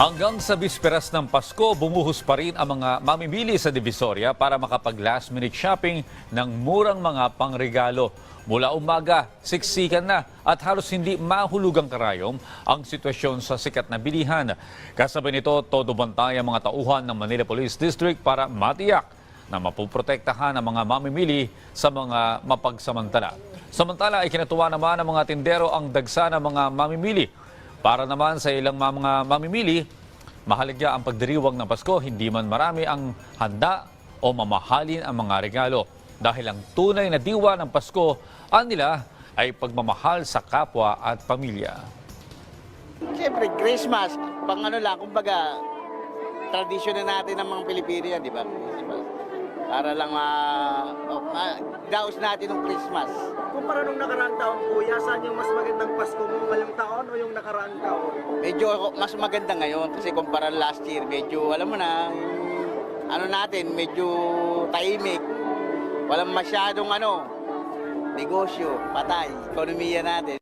Hanggang sa bisperas ng Pasko, bumuhos pa rin ang mga mamimili sa Divisoria para makapag last minute shopping ng murang mga pangregalo. Mula umaga, siksikan na at halos hindi mahulugang karayom ang sitwasyon sa sikat na bilihan. Kasabay nito, todo bantay ang mga tauhan ng Manila Police District para matiyak na mapuprotektahan ang mga mamimili sa mga mapagsamantala. Samantala, ikinatuwa naman ng mga tindero ang dagsa ng mga mamimili. Para naman sa ilang mga mamimili, mahalaga ang pagdiriwang ng Pasko, hindi man marami ang handa o mamahalin ang mga regalo. Dahil ang tunay na diwa ng Pasko, ang nila ay pagmamahal sa kapwa at pamilya. Siyempre, Christmas, pang ano lang, kumbaga, tradisyon na natin ng mga Pilipino yan, di ba? Christmas. Para lang ma, oh, ma daos natin ng Christmas. Kumpara nung nakaraang taon, kuya, saan yung mas magandang Pasko mo nakaraang taon? Medyo mas maganda ngayon kasi kumpara last year, medyo, alam mo na, ano natin, medyo tahimik. Walang masyadong ano, negosyo, patay, ekonomiya natin.